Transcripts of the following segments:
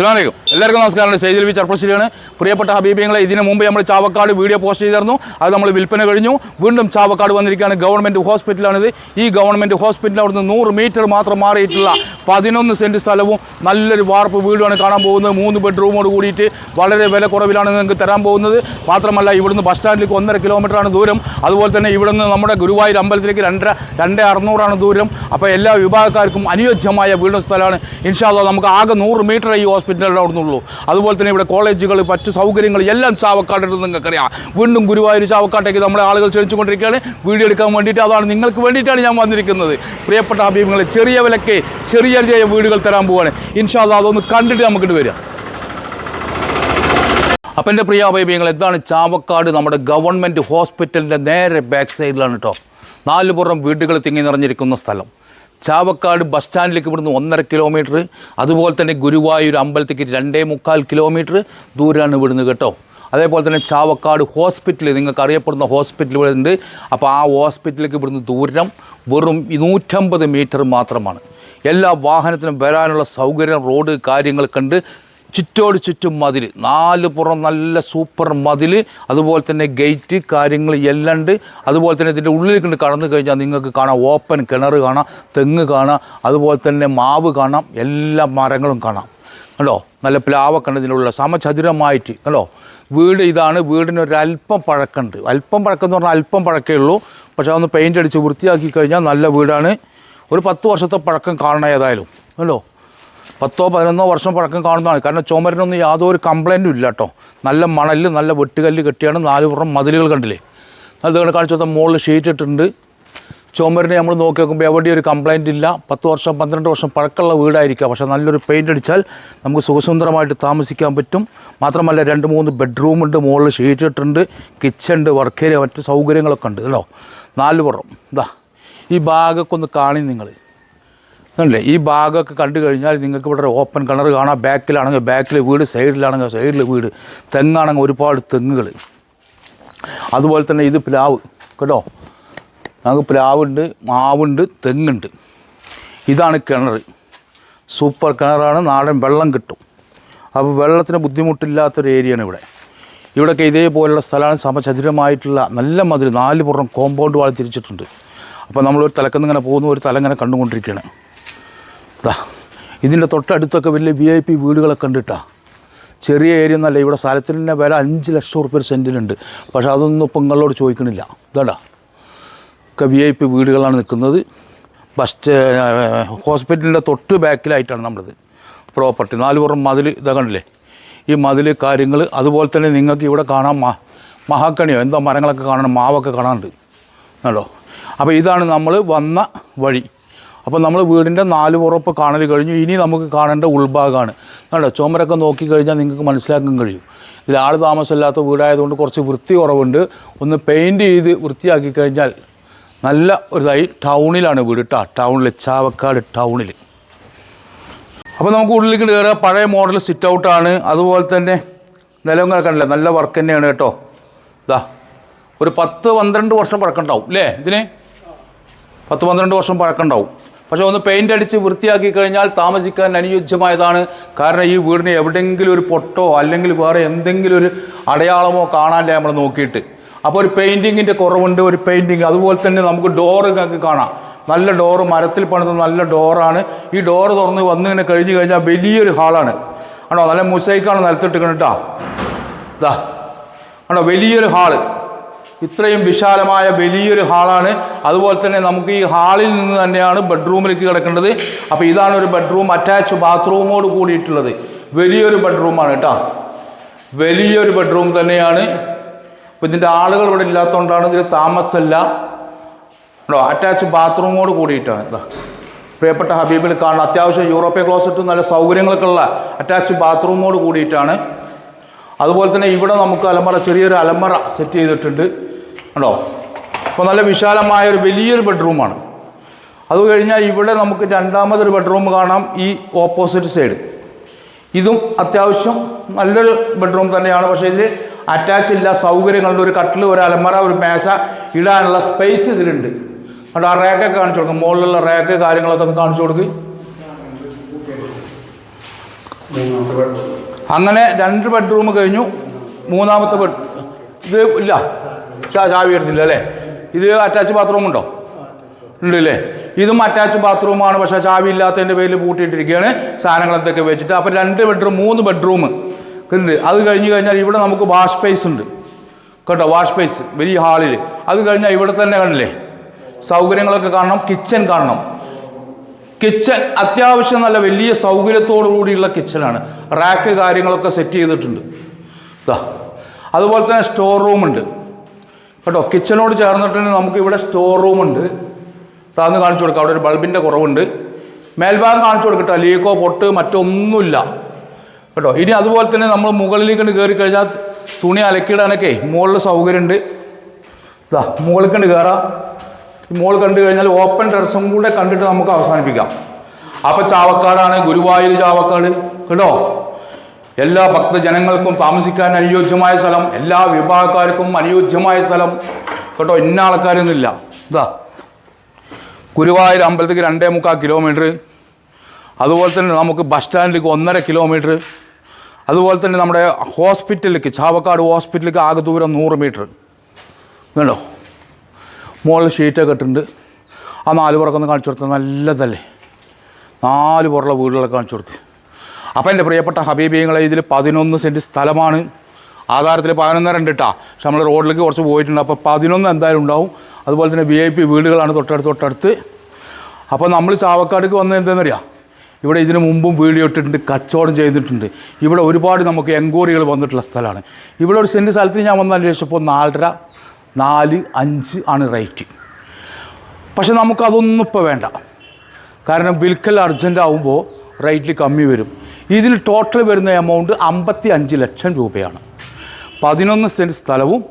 അസ്സലാമലൈക്കും. എല്ലാവർക്കും നമസ്കാരം സെയ്തിൽ വി ചർപ്പശ്ശേരിയാണ് പ്രിയപ്പെട്ട ഹബീബിങ്ങളെ ഇതിനു മുമ്പ് നമ്മൾ ചാവക്കാട് വീഡിയോ പോസ്റ്റ് ചെയ്തിരുന്നു. അത് നമ്മൾ വിൽപ്പന കഴിഞ്ഞു. വീണ്ടും ചാവക്കാട് വന്നിരിക്കുകയാണ്. ഗവൺമെന്റ് ഹോസ്പിറ്റലാണിത്. ഈ ഗവൺമെന്റ് ഹോസ്പിറ്റലിൽ അവിടുന്ന് നൂറ് മീറ്റർ മാത്രം മാറിയിട്ടുള്ള പതിനൊന്ന് സെന്റ് സ്ഥലവും നല്ലൊരു വാർപ്പ് വീടുമാണ് കാണാൻ പോകുന്നത്. മൂന്ന് ബെഡ്റൂമോട് കൂടിയിട്ട് വളരെ വില കുറവിലാണ് നിങ്ങൾക്ക് തരാൻ പോകുന്നത്. മാത്രമല്ല ഇവിടുന്ന് ബസ് സ്റ്റാൻഡിലേക്ക് ഒന്നര കിലോമീറ്ററാണ് ദൂരം. അതുപോലെ തന്നെ ഇവിടുന്ന് നമ്മുടെ ഗുരുവായൂർ അമ്പലത്തിലേക്ക് രണ്ടര രണ്ട് അറുന്നൂറാണ് ദൂരം. അപ്പോൾ എല്ലാ വിഭാഗക്കാർക്കും അനുയോജ്യമായ വീടും സ്ഥലമാണ്. ഇൻഷാല്ല നമുക്ക് ആകെ നൂറ് മീറ്റർ ഈ ഹോസ്പിറ്റലിന്റെ അവിടെ അതുപോലെ തന്നെ ഇവിടെ കോളേജുകൾ മറ്റു സൗകര്യങ്ങൾ എല്ലാം ചാവക്കാട്ടുണ്ട് നിങ്ങൾക്കറിയാം. വീണ്ടും ഗുരുവായൂർ ചാവക്കാട്ടേക്ക് നമ്മളെ ആളുകൾ ക്ഷണിച്ചുകൊണ്ടിരിക്കുകയാണ്. വീഡിയോ എടുക്കാൻ വേണ്ടിയിട്ട് അതാണ് നിങ്ങൾക്ക് വേണ്ടിയിട്ടാണ് ഞാൻ വന്നിരിക്കുന്നത്. പ്രിയപ്പെട്ട അഭിമുഖങ്ങളെ ചെറിയ വിലക്ക് ചെറിയ ചെറിയ വീടുകൾ തരാൻ പോവാണ്. ഇൻഷാല്ല അതൊന്ന് കണ്ടിട്ട് നമുക്കിട്ട് വരിക അപ്പം എന്റെ പ്രിയ അഭിമുഖങ്ങൾ എന്താണ് ചാവക്കാട് നമ്മുടെ ഗവൺമെന്റ് ഹോസ്പിറ്റലിന്റെ നേരെ ബാക്ക് സൈഡിലാണ് കേട്ടോ. നാലുപുറം വീടുകൾ തിങ്ങി നിറഞ്ഞിരിക്കുന്ന സ്ഥലം. ചാവക്കാട് ബസ് സ്റ്റാൻഡിലേക്ക് ഇവിടുന്ന് ഒന്നര കിലോമീറ്റർ അതുപോലെ തന്നെ ഗുരുവായൂർ അമ്പലത്തേക്ക് രണ്ടേ മുക്കാൽ കിലോമീറ്റർ ദൂരമാണ് ഇവിടുന്ന് കേട്ടോ. അതേപോലെ തന്നെ ചാവക്കാട് ഹോസ്പിറ്റൽ നിങ്ങൾക്ക് അറിയപ്പെടുന്ന ഹോസ്പിറ്റൽ ഇവിടെ ഉണ്ട്. അപ്പോൾ ആ ഹോസ്പിറ്റലിലേക്ക് ഇവിടുന്ന് ദൂരം വെറും നൂറ്റമ്പത് മീറ്റർ മാത്രമാണ്. എല്ലാ വാഹനത്തിനും വരാനുള്ള സൗകര്യം റോഡ് കാര്യങ്ങളൊക്കെ ഉണ്ട്. ചുറ്റോട് ചുറ്റും മതിൽ നാല് പുറം നല്ല സൂപ്പർ മതിൽ അതുപോലെ തന്നെ ഗേറ്റ് കാര്യങ്ങൾ എല്ലാം ഉണ്ട്. അതുപോലെ തന്നെ ഇതിന്റെ ഉള്ളിലേക്ക് കൊണ്ട് കടന്നു കഴിഞ്ഞാൽ നിങ്ങൾക്ക് കാണാം. ഓപ്പൺ കിണർ കാണാം തെങ്ങ് കാണാം അതുപോലെ തന്നെ മാവ് കാണാം എല്ലാ മരങ്ങളും കാണാം. കണ്ടോ? നല്ല പ്ലാവൊക്കെ ഉണ്ട് ഇതിനുള്ള സമചതുരമായിട്ട് കണ്ടോ? വീട് ഇതാണ്. വീടിന് ഒരു അല്പം പഴക്കമുണ്ട്. അല്പം പഴക്കം എന്ന് പറഞ്ഞാൽ അല്പം പഴക്കമേ ഉള്ളൂ. പക്ഷേ അതൊന്ന് പെയിന്റ് അടിച്ച് വൃത്തിയാക്കി കഴിഞ്ഞാൽ നല്ല വീടാണ്. ഒരു പത്ത് വർഷത്തെ പഴക്കം കാണണം ഏതായാലും. കണ്ടോ? പത്തോ പതിനൊന്നോ വർഷം പഴക്കം കാണുന്നതാണ്. കാരണം ചുമരിനൊന്നും യാതൊരു കംപ്ലൈന്റും ഇല്ല കേട്ടോ നല്ല മണൽ നല്ല വെട്ടുകല്ല് കെട്ടിയാണ് നാല് പുറം മതിലുകൾ കണ്ടില്ലേ? അത് കണ്ട് കാണിച്ചു മുകളിൽ ഷീറ്റ് ഇട്ടിട്ടുണ്ട്. ചുമരിനെ നമ്മൾ നോക്കി നോക്കുമ്പോൾ എവിടെയും ഒരു കംപ്ലൈന്റ് ഇല്ല. പത്ത് വർഷം പന്ത്രണ്ട് വർഷം പഴക്കമുള്ള വീടായിരിക്കാം. പക്ഷേ നല്ലൊരു പെയിന്റ് അടിച്ചാൽ നമുക്ക് സുഖസുന്ദരമായിട്ട് താമസിക്കാൻ പറ്റും. മാത്രമല്ല രണ്ട് മൂന്ന് ബെഡ്റൂമുണ്ട് മുകളിൽ ഷീറ്റ് ഇട്ടിട്ടുണ്ട്. കിച്ചൺ ഉണ്ട് വർക്ക് ഏരിയ മറ്റ് സൗകര്യങ്ങളൊക്കെ ഉണ്ട്. കേട്ടോ? നാല് പുറം ഇതാ ഈ ഭാഗമൊക്കെ ഒന്ന് കാണി നിങ്ങൾ അല്ലേ ഈ ഭാഗമൊക്കെ കണ്ടു കഴിഞ്ഞാൽ നിങ്ങൾക്ക് ഇവിടെ ഓപ്പൺ കിണർ കാണാം. ബാക്കിലാണെങ്കിൽ ബാക്കിൽ വീട് സൈഡിലാണെങ്കിൽ സൈഡിൽ വീട്. തെങ്ങാണെങ്കിൽ ഒരുപാട് തെങ്ങുകൾ. അതുപോലെ തന്നെ ഇത് പ്ലാവ്. കേട്ടോ? നമുക്ക് പ്ലാവുണ്ട് മാവുണ്ട് തെങ്ങുണ്ട്. ഇതാണ് കിണർ. സൂപ്പർ കിണറാണ് നാടൻ വെള്ളം കിട്ടും. അപ്പോൾ വെള്ളത്തിന് ബുദ്ധിമുട്ടില്ലാത്തൊരു ഏരിയയാണ് ഇവിടെ. ഇവിടെയൊക്കെ ഇതേപോലെയുള്ള സ്ഥലമാണ് സമചതുരമായിട്ടുള്ള നല്ല മതിൽ. നാല് പുറം കോമ്പൗണ്ട് വാൾ തിരിച്ചിട്ടുണ്ട്. അപ്പോൾ നമ്മളൊരു തലക്കുന്ന് ഇങ്ങനെ പോകുന്ന. ഒരു തലങ്ങനെ കണ്ടുകൊണ്ടിരിക്കുകയാണ്. ഇതിന്റെ തൊട്ടടുത്തൊക്കെ വലിയ വി ഐ പി വീടുകളൊക്കെ കണ്ടിട്ടാ. ചെറിയ ഏരിയ എന്നല്ല ഇവിടെ സ്ഥലത്തിന്റെ വില അഞ്ച് ലക്ഷം ഉറുപ്പ്യ സെന്റിനുണ്ട് പക്ഷേ അതൊന്നും ഇപ്പം നിങ്ങളോട് ചോദിക്കണില്ല. ഇതാടാ ഒക്കെ വി ഐ പി വീടുകളാണ് നിൽക്കുന്നത്. ബസ് ഹോസ്പിറ്റലിന്റെ തൊട്ട് ബാക്കിലായിട്ടാണ് നമ്മളത്. പ്രോപ്പർട്ടി നാല് പുറം മതിൽ ഇതാ കണ്ടില്ലേ? ഈ മതിൽ കാര്യങ്ങൾ അതുപോലെ തന്നെ നിങ്ങൾക്ക് ഇവിടെ കാണാൻ മ മഹാക്കണിയോ എന്തോ മരങ്ങളൊക്കെ കാണണം മാവൊക്കെ കാണാനുണ്ട്. കേട്ടോ അപ്പോൾ ഇതാണ് നമ്മൾ വന്ന വഴി. അപ്പോൾ നമ്മൾ വീടിന്റെ നാല് പുറപ്പ് കാണൽ കഴിഞ്ഞു. ഇനി നമുക്ക് കാണേണ്ട ഉൾഭാഗമാണ് കണ്ടോ? ചുമരൊക്കെ നോക്കിക്കഴിഞ്ഞാൽ നിങ്ങൾക്ക് മനസ്സിലാക്കാൻ കഴിയും. ഇതിൽ ആൾ താമസമില്ലാത്ത വീടായതുകൊണ്ട് കുറച്ച് വൃത്തി കുറവുണ്ട്. ഒന്ന് പെയിന്റ് ചെയ്ത് വൃത്തിയാക്കി കഴിഞ്ഞാൽ നല്ല ഒരിതായി ടൗണിലാണ് വീട് കേട്ടോ ടൗണിൽ ചാവക്കാട് ടൗണിൽ അപ്പോൾ നമുക്ക് ഉള്ളിലേക്ക് കയറുക പഴയ മോഡൽ സിറ്റ് ഔട്ടാണ് അതുപോലെ തന്നെ നിലങ്ങളൊക്കെ കണ്ടില്ലേ നല്ല വർക്ക് തന്നെയാണ് കേട്ടോ. ഇതാ ഒരു പത്ത് പന്ത്രണ്ട് വർഷം പഴക്കമുണ്ടാവും അല്ലേ ഇതിന് പത്ത് പന്ത്രണ്ട് വർഷം പഴക്കമുണ്ടാവും പക്ഷേ ഒന്ന് പെയിന്റ് അടിച്ച് വൃത്തിയാക്കി കഴിഞ്ഞാൽ താമസിക്കാൻ അനുയോജ്യമായതാണ്. കാരണം ഈ വീടിന് എവിടെയെങ്കിലും ഒരു പൊട്ടോ അല്ലെങ്കിൽ വേറെ എന്തെങ്കിലും ഒരു അടയാളമോ കാണാനില്ല നമ്മൾ നോക്കിയിട്ട്. അപ്പോൾ ഒരു പെയിന്റിങ്ങിന്റെ കുറവുണ്ട് ഒരു പെയിന്റിങ് അതുപോലെ തന്നെ നമുക്ക് ഡോറ് കാണാം. നല്ല ഡോറ് മരത്തിൽ പണിത നല്ല ഡോറാണ് ഈ ഡോറ് തുറന്ന് വന്ന് ഇങ്ങനെ കഴിഞ്ഞ് കഴിഞ്ഞാൽ വലിയൊരു ഹാളാണ് ആണോ. നല്ല മുസൈക്കാണ് നിലത്തിട്ട് കേട്ടോ. ഇതാ ആണോ? വലിയൊരു ഹാൾ ഇത്രയും വിശാലമായ വലിയൊരു ഹാളാണ്. അതുപോലെ തന്നെ നമുക്ക് ഈ ഹാളിൽ നിന്ന് തന്നെയാണ് ബെഡ്റൂമിലേക്ക് കിടക്കേണ്ടത്. അപ്പോൾ ഇതാണ് ഒരു ബെഡ്റൂം അറ്റാച്ച് ബാത്റൂമോട് കൂടിയിട്ടുള്ളത്. വലിയൊരു ബെഡ്റൂമാണ് കേട്ടോ. വലിയൊരു ബെഡ്റൂം തന്നെയാണ്. അപ്പോൾ ഇതിന്റെ ആളുകൾ ഇവിടെ ഇല്ലാത്തതുകൊണ്ടാണ് ഇതിൽ താമസമല്ല. കേട്ടോ അറ്റാച്ച് ബാത്റൂമോട് കൂടിയിട്ടാണ്. ഇതാ പ്രിയപ്പെട്ട ഹബീബിൽ കാണുന്ന അത്യാവശ്യം യൂറോപ്യൻ ക്ലോസറ്റും നല്ല സൗകര്യങ്ങളൊക്കെ ഉള്ള അറ്റാച്ച് ബാത്റൂമോട് കൂടിയിട്ടാണ്. അതുപോലെ തന്നെ ഇവിടെ നമുക്ക് അലമറ ചെറിയൊരു അലമറ സെറ്റ് ചെയ്തിട്ടുണ്ട്. കണ്ടോ അപ്പോൾ നല്ല വിശാലമായ ഒരു വലിയൊരു ബെഡ്റൂമാണ് അത് കഴിഞ്ഞാൽ ഇവിടെ നമുക്ക് രണ്ടാമതൊരു ബെഡ്റൂം കാണാം ഈ ഓപ്പോസിറ്റ് സൈഡ് ഇതും അത്യാവശ്യം നല്ലൊരു ബെഡ്റൂം തന്നെയാണ്. പക്ഷേ ഇതിൽ അറ്റാച്ച് ഇല്ല സൗകര്യങ്ങളുണ്ട്. ഒരു കട്ടിൽ ഒരു അലമറ ഒരു മേശ ഇടാനുള്ള സ്പേസ് ഇതിലുണ്ട്. അവിടെ ആ റേക്കൊക്കെ കാണിച്ചു കൊടുക്കും. മുകളിലുള്ള റാക്ക് കാര്യങ്ങളൊക്കെ ഒന്ന് കാണിച്ചു കൊടുക്ക്. അങ്ങനെ രണ്ട് ബെഡ്റൂം കഴിഞ്ഞു. മൂന്നാമത്തെ ബെഡ് ഇത് ഇല്ല. ചാവി എടുത്തില്ല അല്ലേ? ഇത് അറ്റാച്ച് ബാത്റൂം ഉണ്ടോ? ഉണ്ട് അല്ലേ ഇതും അറ്റാച്ച് ബാത്റൂമാണ് പക്ഷേ ചാവി ഇല്ലാത്തതിന്റെ പേരിൽ പൂട്ടിയിട്ടിരിക്കുകയാണ്. സാധനങ്ങൾ എന്തൊക്കെ വെച്ചിട്ട്. അപ്പോൾ രണ്ട് ബെഡ്റൂം മൂന്ന് ബെഡ്റൂം ഉണ്ട് അത് കഴിഞ്ഞ് കഴിഞ്ഞാൽ ഇവിടെ നമുക്ക് വാഷ് സ്പേസ് ഉണ്ട്. കേട്ടോ വാഷ് സ്പേസ് വലിയ ഹാളിൽ അത് കഴിഞ്ഞാൽ ഇവിടെ തന്നെ കണ്ടില്ലേ? സൗകര്യങ്ങളൊക്കെ കാണണം. കിച്ചൺ കാണണം. കിച്ചൺ അത്യാവശ്യം നല്ല വലിയ സൗകര്യത്തോടു കൂടിയുള്ള കിച്ചണാണ് റാക്ക് കാര്യങ്ങളൊക്കെ സെറ്റ് ചെയ്തിട്ടുണ്ട്. അതുപോലെ തന്നെ സ്റ്റോർ റൂമുണ്ട് കേട്ടോ കിച്ചണോട് ചേർന്നിട്ടുണ്ടെങ്കിൽ നമുക്ക് ഇവിടെ സ്റ്റോർ റൂമുണ്ട് താന്ന് കാണിച്ചു കൊടുക്കാം. അവിടെ ഒരു ബൾബിന്റെ കുറവുണ്ട്. മേൽഭാഗം കാണിച്ചു കൊടുക്കട്ടോ. ലീക്കോ പൊട്ട് മറ്റൊന്നുമില്ല. കേട്ടോ? ഇനി അതുപോലെ തന്നെ നമ്മൾ മുകളിലേക്ക് കയറി കഴിഞ്ഞാൽ തുണി അലക്കിയിടാനൊക്കെ മുകളിൽ സൗകര്യമുണ്ട്. ഇതാ മുകളിൽ കണ്ട് കയറാം മുകളിൽ കണ്ടു കഴിഞ്ഞാൽ ഓപ്പൺ ടെറസും കൂടെ കണ്ടിട്ട് നമുക്ക് അവസാനിപ്പിക്കാം. അപ്പം ചാവക്കാടാണ് ഗുരുവായൂർ ചാവക്കാട്. കേട്ടോ? എല്ലാ ഭക്തജനങ്ങൾക്കും താമസിക്കാൻ അനുയോജ്യമായ സ്ഥലം എല്ലാ വിഭാഗക്കാർക്കും അനുയോജ്യമായ സ്ഥലം. കേട്ടോ ഇന്ന ആൾക്കാരൊന്നുമില്ല. ഇതാ ഗുരുവായൂർ അമ്പലത്തേക്ക് രണ്ടേ മുക്കാൽ കിലോമീറ്റർ. അതുപോലെ തന്നെ നമുക്ക് ബസ് സ്റ്റാൻഡിലേക്ക് ഒന്നര കിലോമീറ്റർ. അതുപോലെ തന്നെ നമ്മുടെ ഹോസ്പിറ്റലിലേക്ക് ചാവക്കാട് ഹോസ്പിറ്റലിലേക്ക് ആകെ ദൂരം നൂറ് മീറ്റർ. കണ്ടോ? മുകളിൽ ഷീറ്റൊക്കെ ഇട്ടിട്ടുണ്ട്. ആ നാല് പുറക്കൊന്ന് കാണിച്ചു കൊടുത്താൽ നല്ലതല്ലേ? നാല് പുറമുള്ള വീടുകളൊക്കെ കാണിച്ചു കൊടുക്കുക അപ്പോൾ എന്റെ പ്രിയപ്പെട്ട ഹബീബിയങ്ങളെ ഇതിൽ പതിനൊന്ന് സെന്റ് സ്ഥലമാണ്. ആധാരത്തിൽ പതിനൊന്നര ഉണ്ട് കേട്ടോ പക്ഷെ നമ്മൾ റോഡിലേക്ക് കുറച്ച് പോയിട്ടുണ്ട്. അപ്പോൾ പതിനൊന്ന് എന്തായാലും ഉണ്ടാവും. അതുപോലെ തന്നെ വി ഐ പി വീടുകളാണ് തൊട്ടടുത്ത് തൊട്ടടുത്ത്. അപ്പോൾ നമ്മൾ ചാവക്കാടേക്ക് വന്നത് എന്താണെന്നറിയാം ഇവിടെ ഇതിനു മുമ്പും വീഡിയോ ഇട്ടിട്ടുണ്ട് കച്ചവടം ചെയ്തിട്ടുണ്ട്. ഇവിടെ ഒരുപാട് നമുക്ക് എൻക്വയറികൾ വന്നിട്ടുള്ള സ്ഥലമാണ്. ഇവിടെ ഒരു സെന്റ് സ്ഥലത്തിന് ഞാൻ വന്ന് അന്വേഷിച്ചപ്പോൾ നാലര നാല് അഞ്ച് ആണ് റേറ്റ്. പക്ഷെ നമുക്കതൊന്നും ഇപ്പോൾ വേണ്ട. കാരണം വിൽക്കൽ അർജന്റ് ആവുമ്പോൾ റേറ്റിൽ കമ്മി വരും. ഇതിൽ ടോട്ടൽ വരുന്ന എമൗണ്ട് അമ്പത്തി അഞ്ച് ലക്ഷം രൂപയാണ്. പതിനൊന്ന് സെന്റ് സ്ഥലവും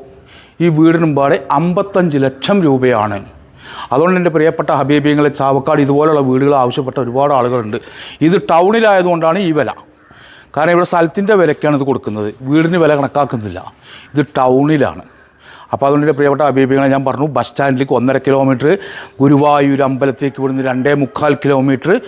ഈ വീടിനും പാടെ അമ്പത്തഞ്ച് ലക്ഷം രൂപയാണ്. അതുകൊണ്ട് എന്റെ പ്രിയപ്പെട്ട ഹബീബിയങ്ങളെ ചാവക്കാട് ഇതുപോലുള്ള വീടുകൾ ആവശ്യപ്പെട്ട ഒരുപാട് ആളുകളുണ്ട്. ഇത് ടൗണിലായതുകൊണ്ടാണ് ഈ വില. കാരണം ഇവിടെ സ്ഥലത്തിന്റെ വിലക്കാണ് ഇത് കൊടുക്കുന്നത്. വീടിന് വില കണക്കാക്കുന്നില്ല. ഇത് ടൗണിലാണ് അപ്പോൾ അതുകൊണ്ട് എന്റെ പ്രിയപ്പെട്ട അഭിപ്രായങ്ങൾ ഞാൻ പറഞ്ഞു ബസ് സ്റ്റാൻഡിലേക്ക് ഒന്നര കിലോമീറ്റർ ഗുരുവായൂർ അമ്പലത്തേക്ക് ഇവിടുന്ന് രണ്ടേ മുക്കാൽ കിലോമീറ്റർ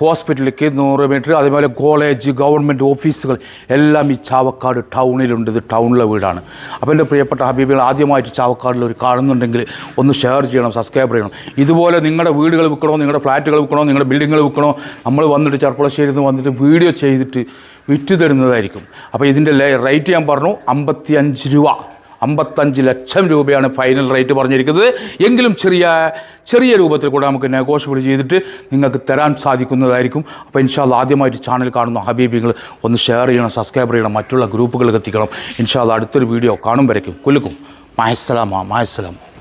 ഹോസ്പിറ്റലിലേക്ക് നൂറ് മീറ്റർ അതേപോലെ കോളേജ് ഗവൺമെന്റ് ഓഫീസുകൾ എല്ലാം ഈ ചാവക്കാട് ടൗണിലുണ്ട്. ഇത് ടൗണിലെ വീടാണ്. അപ്പോൾ എന്റെ പ്രിയപ്പെട്ട ഹബീബികൾ ആദ്യമായിട്ട് ചാവക്കാടിൽ ഒരു കാണുന്നുണ്ടെങ്കിൽ ഒന്ന് ഷെയർ ചെയ്യണം സബ്സ്ക്രൈബ് ചെയ്യണം. ഇതുപോലെ നിങ്ങളുടെ വീടുകൾ വിൽക്കണോ നിങ്ങളുടെ ഫ്ലാറ്റുകൾ വിൽക്കണോ നിങ്ങളുടെ ബിൽഡിങ്ങുകൾ വിൽക്കണോ നമ്മൾ വന്നിട്ട് ചെറുപ്പളശ്ശേരിയിൽ നിന്ന് വന്നിട്ട് വീഡിയോ ചെയ്തിട്ട് വിറ്റ് തരുന്നതായിരിക്കും. അപ്പോൾ ഇതിന്റെ റേറ്റ് ഞാൻ പറഞ്ഞു അമ്പത്തി അഞ്ച് രൂപ. അമ്പത്തഞ്ച് ലക്ഷം രൂപയാണ് ഫൈനൽ റേറ്റ് പറഞ്ഞിരിക്കുന്നത്. എങ്കിലും ചെറിയ ചെറിയ രൂപത്തിൽ കൂടെ നമുക്ക് നെഗോഷ്യബിൾ ചെയ്തിട്ട് നിങ്ങൾക്ക് തരാൻ സാധിക്കുന്നതായിരിക്കും. അപ്പോൾ ഇൻഷാല്ല ആദ്യമായിട്ട് ചാനൽ കാണുന്ന ഹബീബികൾ ഒന്ന് ഷെയർ ചെയ്യണം സബ്സ്ക്രൈബ് ചെയ്യണം മറ്റുള്ള ഗ്രൂപ്പുകളിൽ എത്തിക്കണം. ഇൻഷാല്ല അടുത്തൊരു വീഡിയോ കാണും വരയ്ക്കും. കുലുക്കും. മായസ്സലാമ മായസ്സലാം